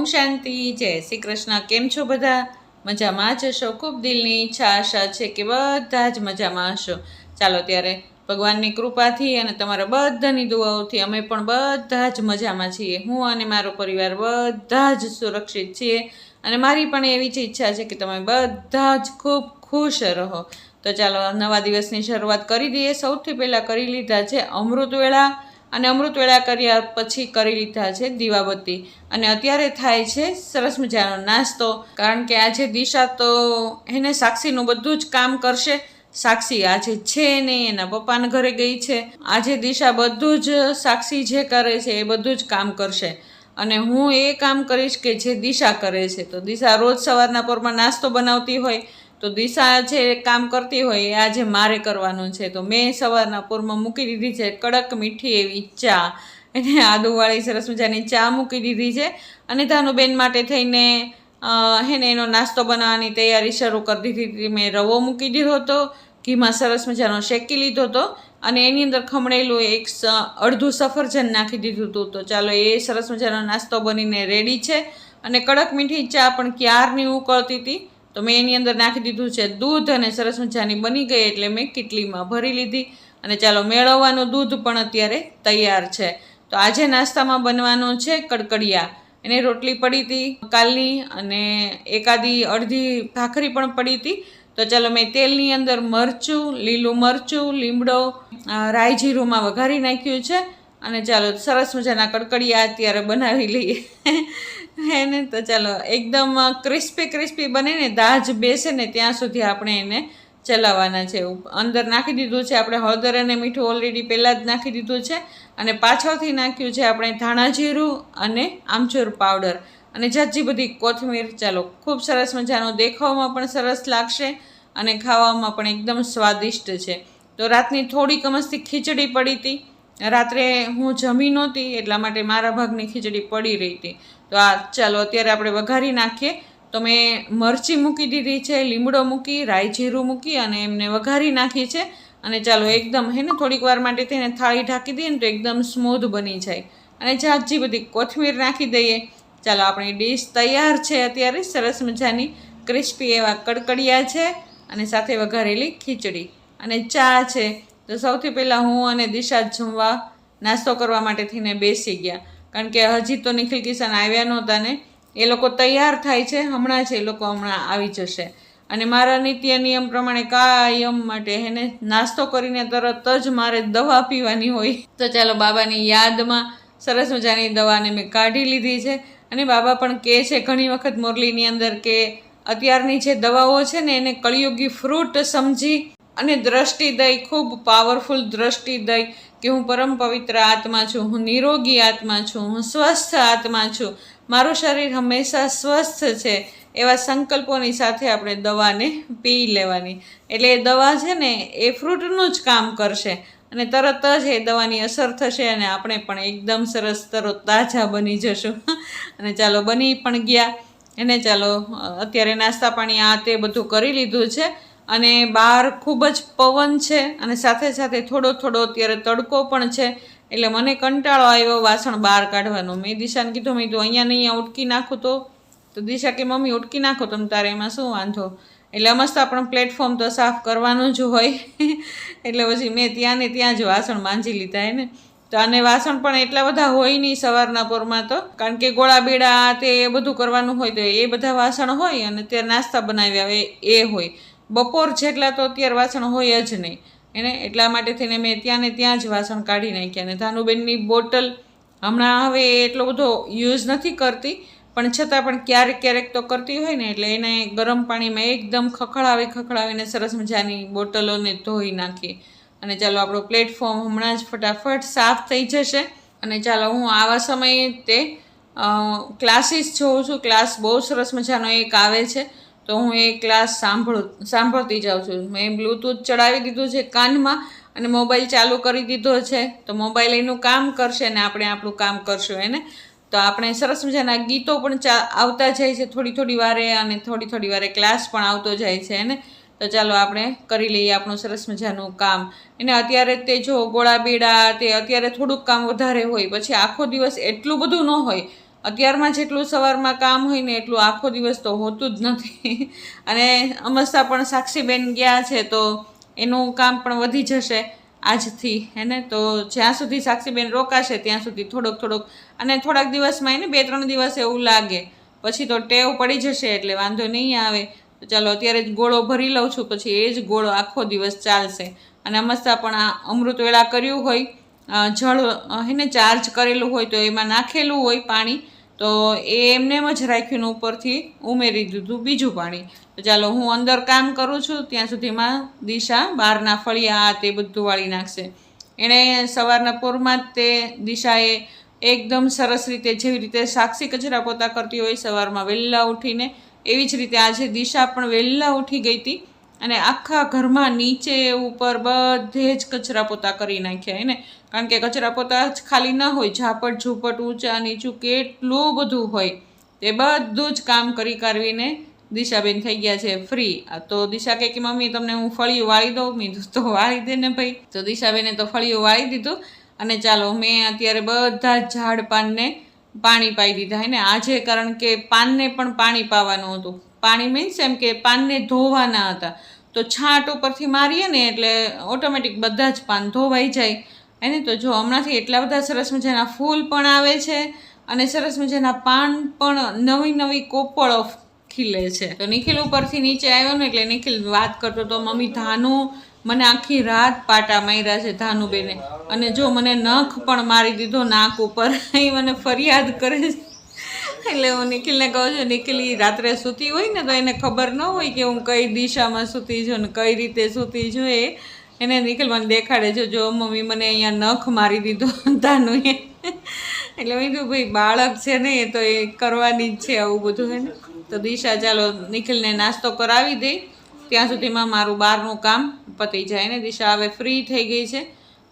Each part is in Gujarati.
ઓમ શાંતિ, જય શ્રી કૃષ્ણ. કેમ છો બધા? મજામાં જ હશો? ખૂબ દિલની ઈચ્છા, આશા છે કે બધા જ મજામાં હશો. ચાલો ત્યારે ભગવાનની કૃપાથી અને તમારા બધાની દુઆઓથી અમે પણ બધા જ મજામાં છીએ. હું અને મારો પરિવાર બધા જ સુરક્ષિત છીએ અને મારી પણ એવી જ ઈચ્છા છે કે તમે બધા જ ખૂબ ખુશ રહો. તો ચાલો નવા દિવસની શરૂઆત કરી દઈએ. સૌથી પહેલાં કરી લીધા છે અમૃત વેળા અને અમૃતવેળા કર્યા પછી કરી લીધા છે દીવાબત્તી. અને અત્યારે થાય છે સરસ મજાનો નાસ્તો. કારણ કે આજે દિશા તો એને સાક્ષીનું બધું જ કામ કરશે. સાક્ષી આજે છે નહીં એના પપ્પાના ઘરે ગઈ છે. આજે દિશા બધું જ સાક્ષી જે કરે છે એ બધું જ કામ કરશે. અને હું એ કામ કરીશ કે જે દિશા કરે છે. તો દિશા રોજ સવારના પરમાં નાસ્તો બનાવતી હોય. તો દિશા જે કામ કરતી હોય એ આજે મારે કરવાનું છે. તો મેં સવારના પૂરમાં મૂકી દીધી છે કડક મીઠી એવી ચા. એને આદુવાળી સરસ મજાની ચા મૂકી દીધી છે. અને ધાનુબેન માટે થઈને હેને એનો નાસ્તો બનાવવાની તૈયારી શરૂ કરી દીધી હતી. મેં રવો મૂકી દીધો હતો, ઘીમાં સરસ મજાનો શેકી લીધો હતો અને એની અંદર ખમણેલું એક અડધું સફરજન નાખી દીધું હતું. તો ચાલો એ સરસ મજાનો નાસ્તો બનીને રેડી છે. અને કડક મીઠી ચા પણ ક્યારની ઉકળતી હતી? તો મેં એની અંદર નાખી દીધું છે દૂધ અને સરસ મજાની બની ગઈ એટલે મેં કિટલીમાં ભરી લીધી. અને ચાલો મેળવવાનું દૂધ પણ અત્યારે તૈયાર છે. તો આજે નાસ્તામાં બનવાનું છે કડકડિયા. એને રોટલી પડી હતી કાલની અને એકાદી અડધી ભાખરી પણ પડી હતી. તો ચાલો મેં તેલની અંદર મરચું, લીલું મરચું, લીમડો રાઈ જીરુંમાં વઘારી નાખ્યું છે. અને ચાલો સરસ મજાના કડકડિયા અત્યારે બનાવી લઈએ. હે ને, તો ચાલો, એકદમ ક્રિસ્પી ક્રિસ્પી બને ને, દાજ બેસે ને, ત્યાં સુધી આપણે એને ચલાવવાના છે. અંદર નાખી દીધું છે આપણે હળદર અને મીઠું ઓલરેડી પહેલાં જ નાખી દીધું છે અને પાછળથી નાખ્યું છે આપણે ધાણા જીરું અને આમચૂર પાવડર. અને જાજી બધી કોથમીર, ચાલો, ખૂબ સરસ મજાનો, દેખાવમાં પણ સરસ લાગશે અને ખાવામાં પણ એકદમ સ્વાદિષ્ટ છે. તો રાતની થોડીક મસ્તી ખીચડી પડી હતી. રાત્રે હું જમી નહોતી, એટલા માટે મારા ભાગની ખીચડી પડી રહી હતી. તો આ ચાલો અત્યારે આપણે વઘારી નાખીએ. તો મેં મરચી મૂકી દીધી છે, લીમડો મૂકી રાઈ જીરું મૂકી અને એમને વઘારી નાખી છે. અને ચાલો એકદમ હે ને, થોડીક વાર માટે તેને થાળી ઢાંકી દઈએ ને તો એકદમ સ્મૂધ બની જાય. અને જાજી બધી કોથમીર નાખી દઈએ. ચાલો આપણી ડીશ તૈયાર છે અત્યારે, સરસ મજાની. ક્રિસ્પી એવા કડકડિયા છે અને સાથે વઘારેલી ખીચડી. અને ચા છે. તો સૌથી પહેલાં હું અને દિશા જમવા નાસ્તો કરવા માટે થઈને બેસી ગયા. કારણ કે હજી તો નિખિલ કિશન આવ્યા નહોતા ને. એ લોકો તૈયાર થાય છે. હમણાં જ એ લોકો હમણાં આવી જશે. અને મારા નિત્ય નિયમ પ્રમાણે કાયમ માટે એને નાસ્તો કરીને તરત જ મારે દવા પીવાની હોય. તો ચાલો બાબાની યાદમાં સરસ મજાની દવાને મેં કાઢી લીધી છે. અને બાબા પણ કહે છે ઘણી વખત મોરલીની અંદર કે અત્યારની જે દવાઓ છે ને, એને કળિયુગી ફ્રૂટ સમજી અને દ્રષ્ટિ દઈ ખૂબ પાવરફુલ દ્રષ્ટિ દઈ કે હું પરમ પવિત્ર આત્મા છું, હું નિરોગી આત્મા છું, હું સ્વસ્થ આત્મા છું. મારું શરીર હંમેશા સ્વસ્થ છે એવા સંકલ્પોની સાથે આપણે દવાને પી લેવાની. એટલે એ દવા છે ને એ ફ્રૂટનું જ કામ કરશે અને તરત જ એ દવાની અસર થશે અને આપણે પણ એકદમ સરસ તરો તાજા બની જશું. અને ચાલો બની પણ ગયા. એને ચાલો અત્યારે નાસ્તા પાણી આ તે બધું કરી લીધું છે. અને બહાર ખૂબ જ પવન છે અને સાથે સાથે થોડો થોડો અત્યારે તડકો પણ છે. એટલે મને કંટાળો આવ્યો વાસણ બહાર કાઢવાનો. મેં દિશાને કીધું, મેં તો અહીંયા નહીં ઉટકી નાખું તો. તો દિશા કે, મમ્મી, ઉટકી નાખો તમે તારે, એમાં શું વાંધો? એટલે મસ્ત પણ પ્લેટફોર્મ તો સાફ કરવાનું જ હોય. એટલે પછી મેં ત્યાં ને ત્યાં જ વાસણ માંજી લીધા એને. તો અને વાસણ પણ એટલા બધા હોય નહીં સવારના પોરમાં તો. કારણ કે ગોળા બેડા તે બધું કરવાનું હોય તો એ બધા વાસણ હોય અને ત્યારે નાસ્તા બનાવ્યા હોય એ હોય. બપોર જેટલા તો અત્યારે વાસણ હોય જ નહીં. એને એટલા માટે થઈને મેં ત્યાં ને ત્યાં જ વાસણ કાઢી નાખ્યા અને ધાનુબેનની બોટલ હમણાં હવે એટલો બધો યુઝ નથી કરતી, પણ છતાં પણ ક્યારેક ક્યારેક તો કરતી હોય ને એટલે એને ગરમ પાણીમાં એકદમ ખખડાવી ખખડાવીને સરસ મજાની બોટલોને ધોઈ નાખીએ અને ચાલો આપણો પ્લેટફોર્મ હમણાં જ ફટાફટ સાફ થઈ જશે. અને ચાલો હું આવા સમયે તે ક્લાસીસ જોઉં છું. ક્લાસ બહુ સરસ મજાનો એક આવે છે. તો હું એ ક્લાસ સાંભળું, સાંભળતી જાઉં છું. મેં બ્લૂટૂથ ચડાવી દીધું છે કાનમાં અને મોબાઈલ ચાલુ કરી દીધો છે. તો મોબાઈલ એનું કામ કરશે ને આપણે આપણું કામ કરશું એને તો આપણે સરસ મજાના ગીતો પણ આવતા જાય છે થોડી થોડી વારે અને થોડી થોડી વારે ક્લાસ પણ આવતો જાય છે એને તો ચાલો આપણે કરી લઈએ આપણું સરસ મજાનું કામ. એને અત્યારે તે જો ગોળા બેડા તે અત્યારે થોડુંક કામ વધારે હોય, પછી આખો દિવસ એટલું બધું ન હોય અત્યારમાં જેટલું સવારમાં કામ હોય ને એટલું આખો દિવસ તો હોતું જ નથી. અને અમસ્તા પણ સાક્ષીબેન ગયા છે તો એનું કામ પણ વધી જશે આજથી, હે ને? તો જ્યાં સુધી સાક્ષીબેન રોકાશે ત્યાં સુધી થોડોક થોડોક, અને થોડાક દિવસમાં એને બે ત્રણ દિવસ એવું લાગે. પછી તો ટેવ પડી જશે એટલે વાંધો નહીં આવે. તો ચાલો અત્યારે જ ગોળો ભરી લઉં છું, પછી એ જ ગોળો આખો દિવસ ચાલશે. અને અમસ્તા પણ આ અમૃતવેળા કર્યું હોય જળ એને ચાર્જ કરેલું હોય તો એમાં નાખેલું હોય પાણી, તો એ એમને એમ જ રાખ્યું ઉપરથી ઉમેરી દીધું બીજું પાણી. તો ચાલો, હું અંદર કામ કરું છું, ત્યાં સુધીમાં દિશા બહારના ફળિયા તે બધું વાળી નાખશે. એણે સવારના પોરમાં જ તે દિશાએ એકદમ સરસ રીતે, જેવી રીતે સાક્ષી કચરા પોતા કરતી હોય, સવારમાં વહેલા ઉઠીને, એવી જ રીતે આજે દિશા પણ વહેલા ઉઠી ગઈ હતી અને આખા ઘરમાં નીચે, ઉપર બધે જ કચરા પોતા કરી નાખ્યા એને કારણ કે કચરા પોતા જ ખાલી ન હોય, ઝાપટ, ઝૂપટ, ઊંચા, નીચું, કેટલું બધું હોય, તે બધું જ કામ કરી કરવીને દિશાબેન થઈ ગયા છે ફ્રી તો દિશા કહે કે, મમ્મી, તમને હું ફળિયું વાળી દઉં? મીધું તો વાળી દે ને ભાઈ. તો દિશાબેને તો ફળિયું વાળી દીધું અને ચાલો, મેં અત્યારે બધા જ ઝાડ પાનને પાણી પાઈ દીધા એને આજે કારણ કે પાનને પણ પાણી પાવાનું હતું. પાણી મીન્સ એમ કે પાનને ધોવાના હતા. તો છાંટ ઉપરથી મારીએ ને એટલે ઓટોમેટિક બધા જ પાન ધોવાઈ જાય. એને તો જો હમણાંથી એટલા બધા સરસ મજાના ફૂલ પણ આવે છે અને સરસ મજાના પાન પણ નવી નવી કોપળો ખીલે છે. તો નિખિલ ઉપરથી નીચે આવ્યો ને એટલે નિખિલ વાત કરતો તો મમ્મી, ધાનું મને આખી રાત પાટા માર્યા છે ધાનુબેને. અને જો મને નખ પણ મારી દીધો નાક ઉપર. એ મને ફરિયાદ કરે એટલે હું નિખિલને કહું છું, નિખિલ રાત્રે સૂતી હોય ને તો એને ખબર ન હોય કે હું કઈ દિશામાં સૂતી છું ને કઈ રીતે સૂતી છું એ. એને નિખિલ મને દેખાડે છે, જો મમ્મી મને અહીંયા નખ મારી દીધો તાનું એ. એટલે મેં કીધું, ભાઈ, બાળક છે ને એ તો એ કરવાની જ છે આવું બધું, હે ને? તો દિશા, ચાલો, નિખિલને નાસ્તો કરાવી દે. ત્યાં સુધીમાં મારું બહારનું કામ પતી જાય. ને દિશા હવે ફ્રી થઈ ગઈ છે.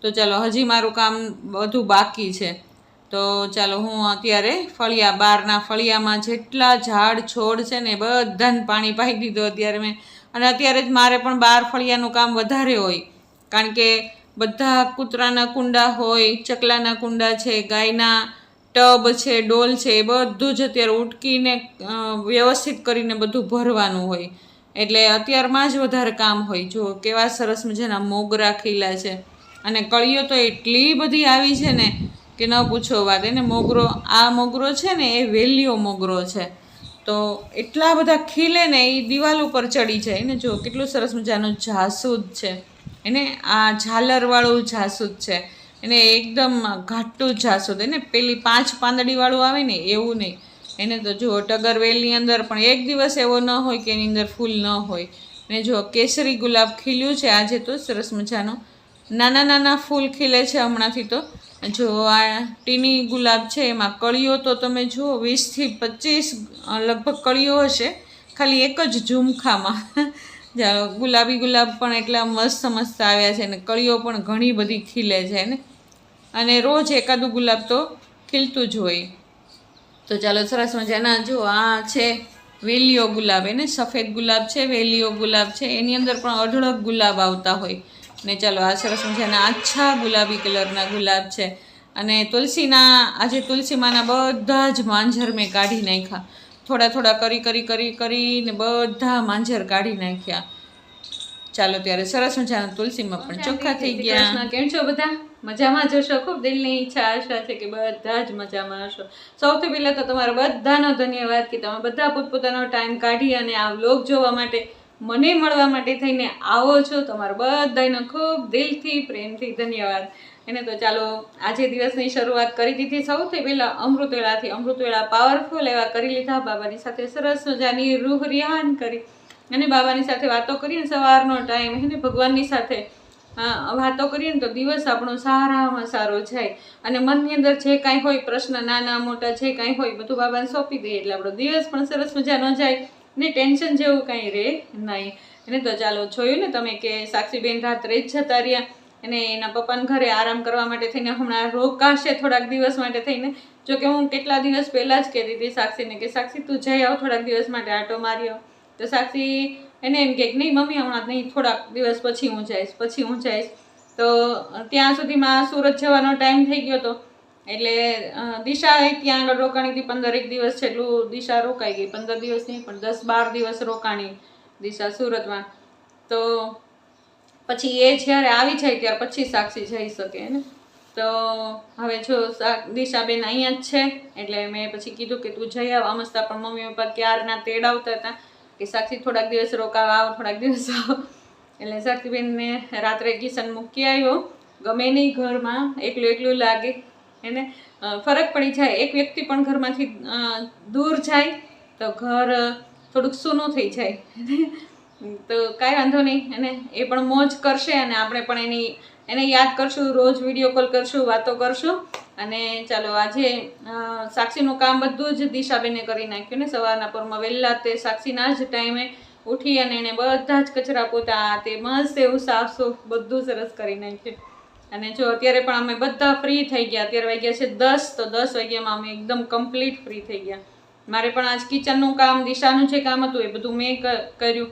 તો ચાલો, હજી મારું કામ બધું બાકી છે. તો ચાલો, હું અત્યારે ફળિયા બહારના ફળિયામાં જેટલા ઝાડ છોડ છે ને બધાને પાણી પાઈ દીધું અત્યારે મેં. અને અત્યારે જ મારે પણ બહાર ફળિયાનું કામ વધારે હોય. કારણ કે બધા કૂતરાના કુંડા હોય, ચકલાના કુંડા છે, ગાયના ટબ છે, ડોલ છે, એ બધું જ અત્યારે ઉટકીને વ્યવસ્થિત કરીને બધું ભરવાનું હોય. એટલે અત્યારમાં જ વધારે કામ હોય. જો કેવા સરસ મજાના મોગરા ખીલા છે. અને કળીઓ તો એટલી બધી આવી છે ને કે ન પૂછો વાત. એને મોગરો, આ મોગરો છે ને, એ વેલિયો મોગરો છે. તો એટલા બધા ખીલે ને એ દિવાલ ઉપર ચડી જાય ને. જો કેટલું સરસ મજાનું જાસૂદ છે. એને આ ઝાલરવાળું જાસૂદ છે. એને એકદમ ઘાટું જાસૂદ. એને પેલી પાંચ પાંદડીવાળું આવે ને એવું નહીં. એને તો જુઓ ટગરવેલની અંદર પણ એક દિવસ એવો ન હોય કે એની અંદર ફૂલ ન હોય. ને જો કેસરી ગુલાબ ખીલ્યું છે, આજે તો સરસ મજાનું. નાના નાના ફૂલ ખીલે છે હમણાંથી તો. જો આ ટીની ગુલાબ છે, એમાં કળીઓ તો તમે જુઓ, વીસથી પચીસ લગભગ કળીઓ હશે. ખાલી એક જ ઝુમખામાં. જાઓ ગુલાબી ગુલાબ પણ એટલા મસ્ત મસ્ત આવ્યા છે ને કળીઓ પણ ઘણી બધી ખીલે છે, ને? અને રોજ એકાદું ગુલાબ તો ખીલતું જ હોય. તો ચાલો સરસ મજાના, જો આ છે વેલીઓ ગુલાબ, એને સફેદ ગુલાબ છે, વેલીઓ ગુલાબ છે, એની અંદર પણ અઢળક ગુલાબ આવતા હોય. ને ચાલો આ સરસ મજાના આછા ગુલાબી કલરના ગુલાબ છે. અને તુલસીના, આજે તુલસીમાંના બધા જ માંજર મેં કાઢી નાખ્યા. થોડા થોડા કરી કરી કરી કરીને બધા માંજર કાઢી નાખ્યા. ચાલો ત્યારે સરસ મજાના તુલસીમાં પણ ચોખ્ખા થઈ ગયા. કેમ છો બધા? મજામાં જશો ખૂબ દિલની ઈચ્છા આશા છે કે બધા જ મજામાં હશો. સૌથી પહેલાં તો તમારો બધાનો ધન્યવાદ કે તમે બધા પોતપોતાનો ટાઈમ કાઢી અને આ વ્લોગ જોવા માટે મને મળવા માટે થઈને આવો છો. તમારો બધાનો ખૂબ દિલથી પ્રેમથી ધન્યવાદ. એને તો ચાલો આજે દિવસની શરૂઆત કરી દીધી. સૌથી પહેલાં અમૃતવેળાથી અમૃતવેળા પાવરફુલ એવા કરી લીધા. બાબાની સાથે સરસ મજાની રૂહ રિહાન કરી. અને બાબાની સાથે વાતો કરીને સવારનો ટાઈમ એને ભગવાનની સાથે વાતો કરીએ ને તો દિવસ આપણો સારામાં સારો જાય. અને મનની અંદર જે કાંઈ હોય, પ્રશ્ન નાના મોટા જે કાંઈ હોય, બધું બાબાને સોંપી દઈએ એટલે આપણો દિવસ પણ સરસ મજાનો જાય ને ટેન્શન જેવું કાંઈ રહે નહીં. એને તો ચાલો જોયું ને તમે કે સાક્ષીબેન રાત્રે જ જતા રહ્યા. અને એના પપ્પાને ઘરે આરામ કરવા માટે થઈને હમણાં રોકાશે થોડાક દિવસ માટે થઈને. જો કે હું કેટલા દિવસ પહેલાં જ કહેતી હતી સાક્ષીને કે સાક્ષી તું જઈ આવ થોડાક દિવસ માટે આટો માર્યો તો સાક્ષી એને એમ કે નહીં મમ્મી હમણાં નહીં થોડાક દિવસ પછી હું જઈશ પછી હું જઈશ. તો ત્યાં સુધીમાં સુરત જવાનો ટાઈમ થઈ ગયો હતો. એટલે અ, દિશા એ ત્યાં આગળ રોકાણી હતી પંદર એક દિવસ જેટલું દિશા રોકાઈ ગઈ. પંદર દિવસ નહીં પણ દસ બાર દિવસ રોકાણી દિશા સુરતમાં. તો પછી એ જ્યારે આવી જાય, ત્યાર પછી સાક્ષી જઈ શકે ને? તો હવે જો દિશાબેન અહીંયા જ છે, એટલે મેં પછી કીધું કે તું જઈ આવ. અમસ્તા પણ મમ્મી પપ્પા ક્યારના તેડાવતા હતા કે સાક્ષી થોડાક દિવસ રોકાવા આવ, થોડાક દિવસ આવ. એટલે સાક્ષીબેનને રાત્રે કિશન મૂકી આવ્યો. ગમે નહીં ઘરમાં, એકલું એકલું લાગે એને ફરક પડી જાય. એક વ્યક્તિ પણ ઘરમાંથી દૂર જાય, તો ઘર થોડુંક સૂનું થઈ જાય તો કાંઈ વાંધો નહીં. એને, એ પણ મોજ કરશે અને આપણે પણ એની, એને યાદ કરશું, રોજ વીડિયો કોલ કરશું, વાતો કરશું. અને ચાલો આજે સાક્ષીનું કામ બધું જ દિશાબેને કરી નાખ્યું ને. સવારના પરમાં વહેલા તે સાક્ષીના જ ટાઈમે ઉઠી અને એણે બધા જ કચરા પોતા તે મસ્ત એવું સૂફ બધું સરસ કરી નાખ્યું. અને જો અત્યારે પણ અમે બધા ફ્રી થઈ ગયા. અત્યારે વાગ્યા છે દસ, તો દસ વાગ્યામાં અમે એકદમ કમ્પ્લીટ ફ્રી થઈ ગયા. મારે પણ આજ કિચનનું કામ, દિશાનું જે કામ હતું એ બધું મેં કર્યું.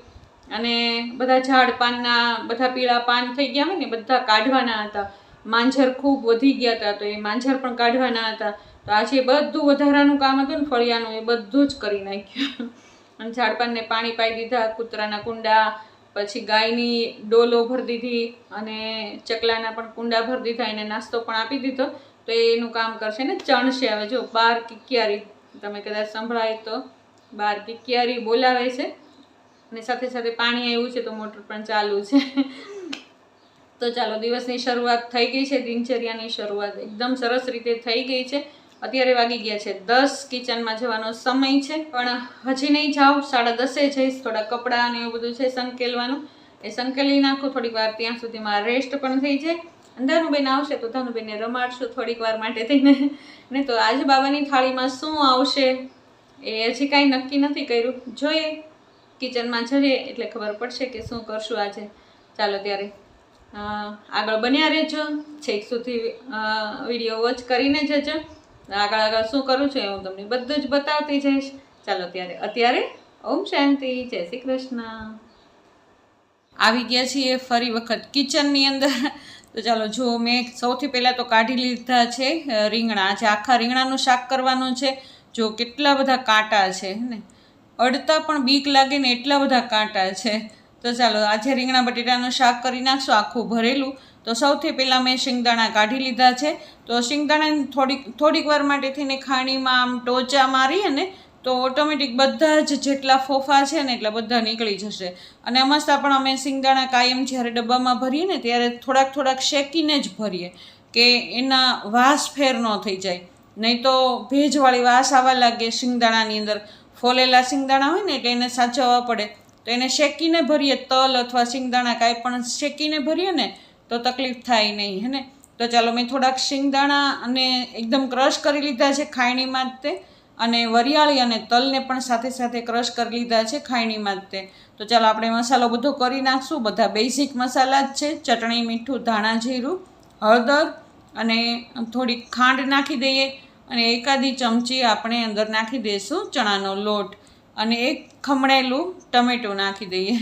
અને બધા ઝાડ પાનના, બધા પીળા પાન થઈ ગયા હોય ને, બધા કાઢવાના હતા. માંજર ખૂબ વધી ગયા હતા, તો એ માંજર પણ કાઢવાના હતા. તો આજે બધું વધારાનું કામ હતું ને, ફળિયાનું, એ બધું જ કરી નાખ્યું. અને ઝાડપાનને પાણી પાઈ દીધા, કૂતરાના કુંડા, પછી ગાયની ડોલો ભરી દીધી, અને ચકલાના પણ કુંડા ભરી દીધા, એને નાસ્તો પણ આપી દીધો. તો એનું કામ કરશે ને, ચણશે હવે. જો, બાર કિક્યારી, તમે કદાચ સંભળાય તો, બાર કિક્યારી બોલાવે છે. અને સાથે સાથે પાણી આવ્યું છે તો મોટર પણ ચાલુ છે. તો ચાલો, દિવસની શરૂઆત થઈ ગઈ છે, દિનચર્યાની શરૂઆત એકદમ સરસ રીતે થઈ ગઈ છે. અત્યારે વાગી ગયા છે દસ, કિચનમાં જવાનો સમય છે, પણ હજી નહીં જાઉં, સાડા દસે જઈશ, થોડા કપડાં ને એવું બધું છે સંકેલવાનું. એ સંકેલી નાખું, થોડીક વાર ત્યાં સુધીમાં રેસ્ટ પણ થઈ જાય. અને ધાનુબેન આવશે તો ધાનુબેનને રમાડશું થોડીક વાર માટે થઈને. ને તો આજે બાબાની થાળીમાં શું આવશે એ હજી કાંઈ નક્કી નથી કર્યું. જોઈએ. કિચનમાં જઈએ એટલે ખબર પડશે કે શું કરશું આજે. ચાલો ત્યારે આગળ બન્યા રહેજો. છેક સુધી વીડિયો વોચ કરીને જજો. આગળ આગળ શું કરું છું એ હું તમને બધું જ બતાવતી જઈશ. ચાલો ત્યારે, અત્યારે, ઓમ શાંતિ, જય શ્રી કૃષ્ણ. આવી ગયા છીએ ફરી વખત કિચનની અંદર. તો ચાલો, જો મેં સૌથી પહેલાં તો કાઢી લીધા છે રીંગણા. આજે આખા રીંગણાનું શાક કરવાનું છે. જો કેટલા બધા કાંટા છે ને? અડતા પણ બીક લાગે ને એટલા બધા કાંટા છે. તો ચાલો, આજે રીંગણા બટેટાનું શાક કરી નાખશું, આખું ભરેલું. તો સૌથી પહેલાં મેં શિંગદાણા કાઢી લીધા છે. તો શિંગદાણાને થોડીક થોડીક વાર માટે થઈને ખાણીમાં આમ ટોચા મારી અને તો ઓટોમેટિક બધા જ જેટલા ફોફા છે ને એટલા બધા નીકળી જશે. અને અમસ્તા પણ અમે શિંગદાણા કાયમ જ્યારે ડબ્બામાં ભરીએ ને ત્યારે થોડાક થોડાક શેકીને જ ભરીએ કે એના વાસ ફેર ન થઈ જાય. નહીં તો ભેજવાળી વાસ આવવા લાગે શિંગદાણાની અંદર. ફોલેલા શિંગદાણા હોય ને એટલે એને સાચવવા પડે. તો એને શેકીને ભરીએ તલ અથવા શિંગદાણા કાંઈ પણ શેકીને ભરીએ ને તો તકલીફ થાય નહીં, હે ને? તો ચાલો મેં થોડાક શિંગદાણા અને એકદમ ક્રશ કરી લીધા છે ખાયણીમાં જ તે. અને વરિયાળી અને તલને પણ સાથે સાથે ક્રશ કરી લીધા છે ખાયણીમાં જ તે. તો ચાલો આપણે મસાલો બધો કરી નાખશું. બધા બેઝિક મસાલા જ છે. ચટણી, મીઠું, ધાણા, જીરું, હળદર અને થોડીક ખાંડ નાખી દઈએ. અને એકાદી ચમચી આપણે અંદર નાખી દઈશું ચણાનો લોટ. અને એક ખમણેલું ટમેટું નાખી દઈએ.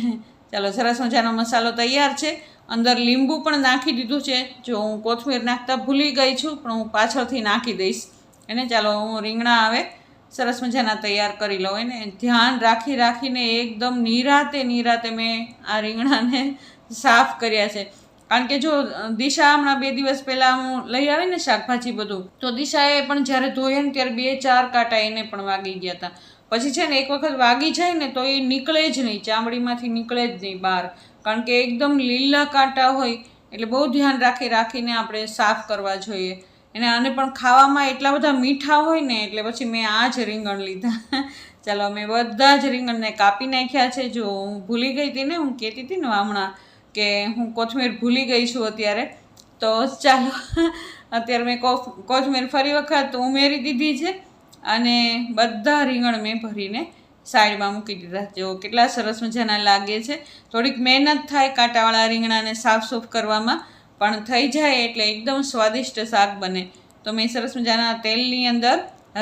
ચાલો, સરસ મજાનો મસાલો તૈયાર છે. અંદર લીંબુ પણ નાખી દીધું છે. જો હું કોથમીર નાખતા ભૂલી ગઈ છું, પણ હું પાછળથી નાખી દઈશ. એને ચાલો, હું રીંગણા આવે, સરસ મજાના તૈયાર કરી લઉં. એને ધ્યાન રાખી રાખીને એકદમ નિરાતે નિરાતે મેં આ રીંગણાને સાફ કર્યા છે. કારણ કે જો દિશા હમણાં બે દિવસ પહેલાં હું લઈ આવી ને શાકભાજી બધું, તો દિશાએ પણ જ્યારે ધોઈએ ને ત્યારે બે ચાર કાંટા એને પણ વાગી ગયા હતા પછી છે ને એક વખત વાગી જાય ને તો એ નીકળે જ નહીં, ચામડીમાંથી નીકળે જ નહીં બહાર. કારણ કે એકદમ લીલા કાંટા હોય, એટલે બહુ ધ્યાન રાખી રાખીને આપણે સાફ કરવા જોઈએ. એને આને પણ ખાવામાં એટલા બધા મીઠા હોય ને, એટલે પછી મેં આ જ રીંગણ લીધા. ચાલો, અમે બધા જ રીંગણને કાપી નાખ્યા છે. જો, હું ભૂલી ગઈ હતી ને, હું કહેતી હતી ને હમણાં. કે હું કોથમીર ભૂલી ગઈ છું અત્યારે, તો ચાલો, અત્યારે મેં કોથમીર ફરી વખત ઉમેરી દીધી છે અને બધા રીંગણ મેં ભરીને સાઈડમાં મૂકી દીધા. જો કેટલા સરસ મજાના લાગે છે. થોડીક મહેનત થાય કાંટાવાળા રીંગણાને સાફ સૂફ કરવામાં, પણ થઈ જાય એટલે એકદમ સ્વાદિષ્ટ શાક બને. તો મેં સરસ મજાના તેલની અંદર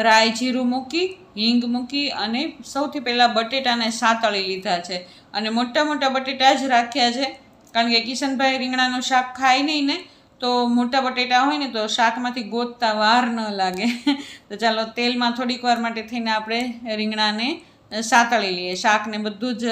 રાઈ જીરું મૂકી, હિંગ મૂકી અને સૌથી પહેલાં બટેટાને સાતળી લીધા છે. અને મોટા મોટા બટેટા જ રાખ્યા છે. કારણ કે કિશનભાઈ રીંગણાનું શાક ખાય નહીં ને, તો મોટા બટેટા હોય ને, તો શાકમાંથી ગોતતા વાર ન લાગે. તો ચાલો, તેલમાં થોડીક વાર માટે થઈને આપણે રીંગણાને સાતળી લઈએ. શાકને બધું જ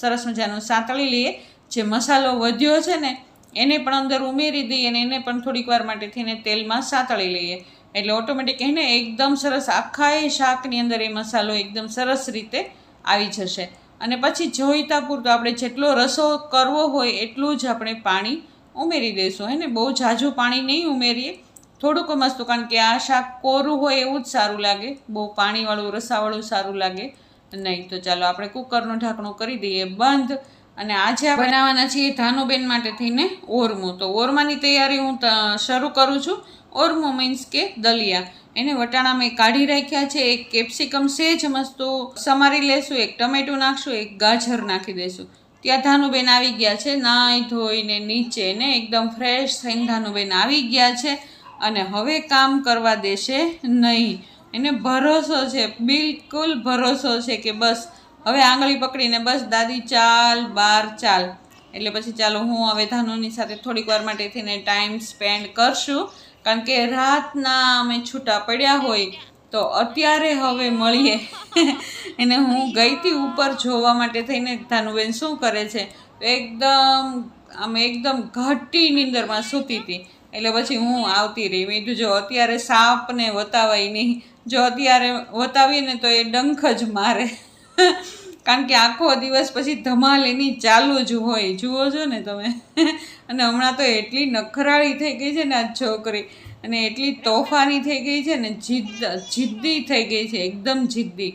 સરસ મજાનું સાતળી લઈએ. જે મસાલો વધ્યો છે ને, એને પણ અંદર ઉમેરી દઈએ અને એને પણ થોડીક વાર માટે થઈને તેલમાં સાતળી લઈએ. એટલે ઓટોમેટિક એને એકદમ સરસ આખા એ શાકની અંદર એ મસાલો એકદમ સરસ રીતે આવી જશે. અને પછી જોઈતા પૂરતો આપણે જેટલો રસો કરવો હોય એટલું જ આપણે પાણી ઉમેરી દઈશું હે ને? બહુ ઝાઝું પાણી નહીં ઉમેરીએ. થોડુંક મસ્ત કારણ કે આ શાક કોરું હોય એવું જ સારું લાગે. બહુ પાણીવાળું રસાવાળું સારું લાગે. નહીં તો ચાલો આપણે કુકરનું ઢાંકણું કરી દઈએ બંધ. અને આજે બનાવવાના છીએ ધાનુબેન માટે થઈને ઓરમું. તો ઓરમાની તૈયારી હું ત- શરૂ કરું છું. ઓરમું મીન્સ કે દલિયા. એને વટાણા મેં કાઢી રાખ્યા છે, એક કેપ્સિકમ સેજ મસ્તો સમારી લેશું, એક ટમેટું નાખશું, એક ગાજર નાખી દઈશું ત્યાં ધાનુબેન આવી ગયા છે, નાઈ ધોઈને નીચે ને એકદમ ફ્રેશ થઈને ધાનુબેન આવી ગયા છે અને હવે કામ કરવા દેશે નહીં. એને ભરોસો છે, બિલકુલ ભરોસો છે કે બસ, હવે આંગળી પકડીને બસ, દાદી, ચાલ, બાર, ચાલ. એટલે પછી ચાલો હું હવે ધાનુની સાથે થોડીક વાર માટે થઈને ટાઈમ સ્પેન્ડ કરશું. કારણ કે રાતના અમે છૂટા પડ્યા હોય તો અત્યારે હવે મળીએ. એને હું ગઈ હતી ઉપર જોવા માટે થઈને ધાનુબેન શું કરે છે? એકદમ આમ એકદમ ઘટી નીંદરમાં સૂતી હતી. એટલે પછી હું આવતી રહી. મેં જો અત્યારે સાપને વતાવાય નહીં. જો અત્યારે વતાવીએ ને તો એ ડંખ જ મારે. કારણ કે આખો દિવસ પછી ધમાલ એની ચાલુ જ હોય. જુઓ છો ને તમે? અને હમણાં તો એટલી નખરાળી થઈ ગઈ છે ને આ છોકરી. અને એટલી તોફાની થઈ ગઈ છે ને, જીદ, જિદ્દી થઈ ગઈ છે, એકદમ જિદ્દી.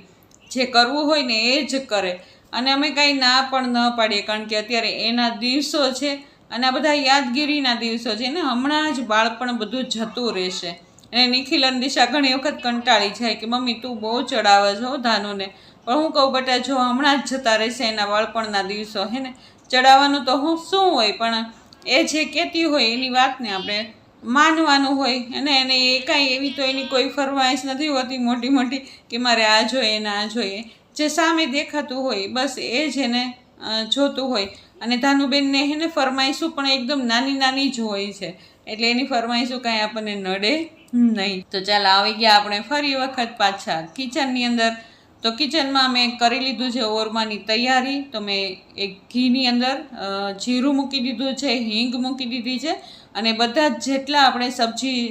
જે કરવું હોય ને એ જ કરે. અને અમે કાંઈ ના પણ ન પાડીએ, કારણ કે અત્યારે એના દિવસો છે અને આ બધા યાદગીરીના દિવસો છે. ને હમણાં જ બાળપણ બધું જતું રહેશે. અને નિખિલ અને દિશા ઘણી વખત કંટાળી જાય કે, મમ્મી, તું બહુ ચડાવે છો ધાનુને. પણ હું કહું, બટા, જો હમણાં જ જતા રહેશે એના બાળપણના દિવસો, હે ને? ચડાવવાનું તો હું શું હોય, પણ એ જે કહેતી હોય એની વાતને આપણે માનવાનું હોય અને એને એ કાંઈ એવી તો એની કોઈ ફરમાઈશ નથી હોતી મોટી મોટી કે મારે આ જોઈએ ને આ જોઈએ. જે સામે દેખાતું હોય, બસ એ જ એને જોતું હોય. અને ધાનુબેનને એને ફરમાઈશું પણ એકદમ નાની નાની જ હોય છે. એટલે એની ફરમાઈશું કાંઈ આપણને નડે નહીં. તો ચાલ, આવી ગયા આપણે ફરી વખત પાછા કિચનની અંદર. તો કિચનમાં મેં કરી લીધું છે ઓરમાની તૈયારી. તો મેં એક ઘીની અંદર જીરું મૂકી દીધું છે, હિંગ મૂકી દીધી છે અને બધા જ જેટલા આપણે સબ્જી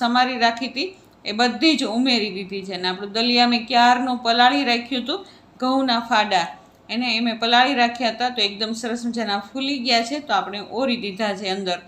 સમારી રાખી હતી એ બધી જ ઉમેરી દીધી છે. અને આપણું દલિયા મેં ક્યારનું પલાળી રાખ્યું હતું? ઘઉંના ફાડા. એને એ મેં પલાળી રાખ્યા હતા તો એકદમ સરસ મજાના ફૂલી ગયા છે. તો આપણે ઓરી દીધા છે અંદર.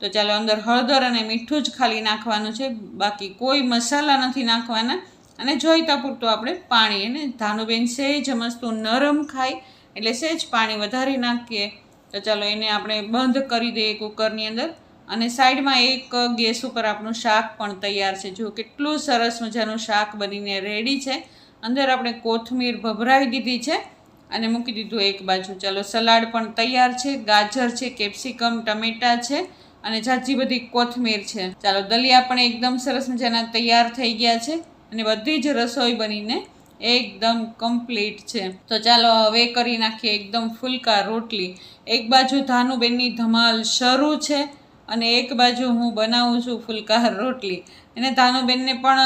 તો ચાલો અંદર હળદર અને મીઠું જ ખાલી નાખવાનું છે. બાકી કોઈ મસાલા નથી નાખવાના. અને જોઈતા પૂરતું આપણે પાણી એને ધાનુબેન સેજ મસ્તું નરમ ખાય, એટલે સહેજ પાણી વધારે નાખીએ. તો ચાલો એને આપણે બંધ કરી દઈએ કુકરની અંદર. અને સાઈડમાં એક ગેસ ઉપર આપણું શાક પણ તૈયાર છે. જો કેટલું સરસ મજાનું શાક બનીને રેડી છે. અંદર આપણે કોથમીર ભભરાવી દીધી છે અને મૂકી દીધું એક બાજુ. ચાલો સલાડ પણ તૈયાર છે, ગાજર છે, કેપ્સિકમ, ટમેટા છે અને ઝાઝી બધી કોથમીર છે. ચાલો દલિયા પણ એકદમ સરસ મજાના તૈયાર થઈ ગયા છે. અને બધી જ રસોઈ બનીને એકદમ કમ્પ્લીટ છે. તો ચાલો હવે કરી નાખીએ એકદમ ફુલકા રોટલી. એક બાજુ ધાનુબેનની ધમાલ શરૂ છે અને એક બાજુ હું બનાવું છું ફૂલકા રોટલી. અને ધાનુબેનને પણ,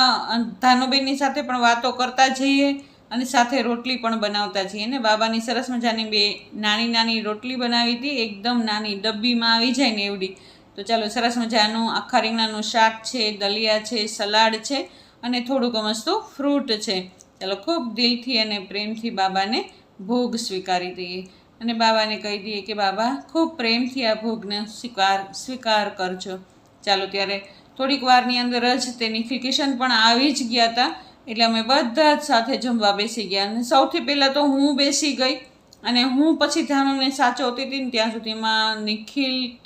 ધાનુબેનની સાથે પણ વાતો કરતા જઈએ અને સાથે રોટલી પણ બનાવતા જઈએ. અને બાબાની સરસ મજાની બે નાની નાની રોટલી બનાવી હતી. એકદમ નાની ડબ્બીમાં આવી જાય ને એવડી. તો ચાલો સરસ મજાનું આખા રીંગણાનું શાક છે, દલિયા છે, સલાડ છે. અને થોડુંક મસ્તું ફ્રૂટ છે. ચાલો, ખૂબ દિલથી અને પ્રેમથી બાબાને ભોગ સ્વીકારી દઈએ. અને બાબાને કહી દઈએ કે, બાબા, ખૂબ પ્રેમથી આ ભોગને સ્વીકાર સ્વીકાર કરજો. ચાલો, ત્યારે થોડીક વારની અંદર જ તેની ફિકેશન પણ આવી જ ગયા હતા. એટલે અમે બધા જ સાથે જમવા બેસી ગયા. અને સૌથી પહેલાં તો હું બેસી ગઈ. અને હું પછી ધ્યાનને સાચવતી હતી ને ત્યાં સુધીમાં નિખિલ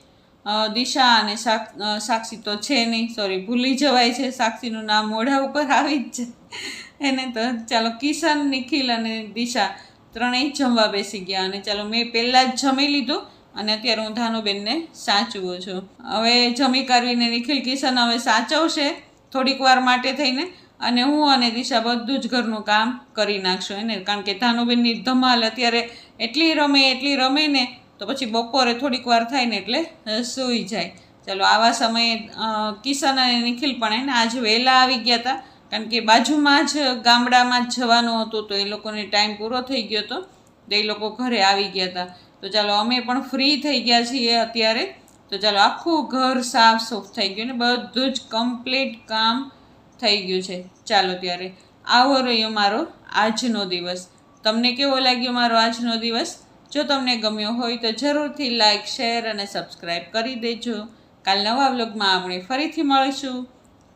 દિશા અને સાક સાક્ષી તો છે નહીં. સોરી ભૂલી જવાય છે. સાક્ષીનું નામ મોઢા ઉપર આવી જ છે એને તો ચાલો કિશન, નિખિલ અને દિશા ત્રણેય જમવા બેસી ગયા અને ચાલો મેં પહેલાં જ જમી લીધું અને અત્યારે હું ધાનુબેનને સાચવું છું. હવે જમી કરવીને નિખિલ કિશન હવે સાચવશે થોડીક વાર માટે થઈને અને હું અને દિશા બધું જ ઘરનું કામ કરી નાખશું એને. કારણ કે ધાનુબેનની ધમાલ અત્યારે એટલી રમે એટલી રમે ને તો પછી બપોરે થોડીક વાર થાય ને એટલે સૂઈ જાય. ચાલો, આવા સમયે કિશન અને નિખિલ પણ એને આજે વહેલા આવી ગયા હતા કારણ કે બાજુમાં જ, ગામડામાં જ જવાનું હતું તો એ લોકોને ટાઈમ પૂરો થઈ ગયો હતો તો એ લોકો ઘરે આવી ગયા હતા તો ચાલો, અમે પણ ફ્રી થઈ ગયા છીએ અત્યારે. તો ચાલો, આખું ઘર સાફ સૂફ થઈ ગયું ને બધું જ કમ્પ્લીટ કામ થઈ ગયું છે. ચાલો ત્યારે, આવો રહ્યો મારો આજનો દિવસ. તમને કેવો લાગ્યો મારો આજનો દિવસ? જો તમને ગમ્યો હોય તો જરૂરથી લાઇક શેર અને સબસ્ક્રાઈબ કરી દેજો. કાલ નવા વ્લોગમાં આપણે ફરીથી મળીશું.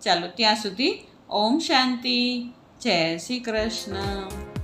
ચાલો, ત્યાં સુધી ઓમ શાંતિ. જય શ્રી કૃષ્ણ.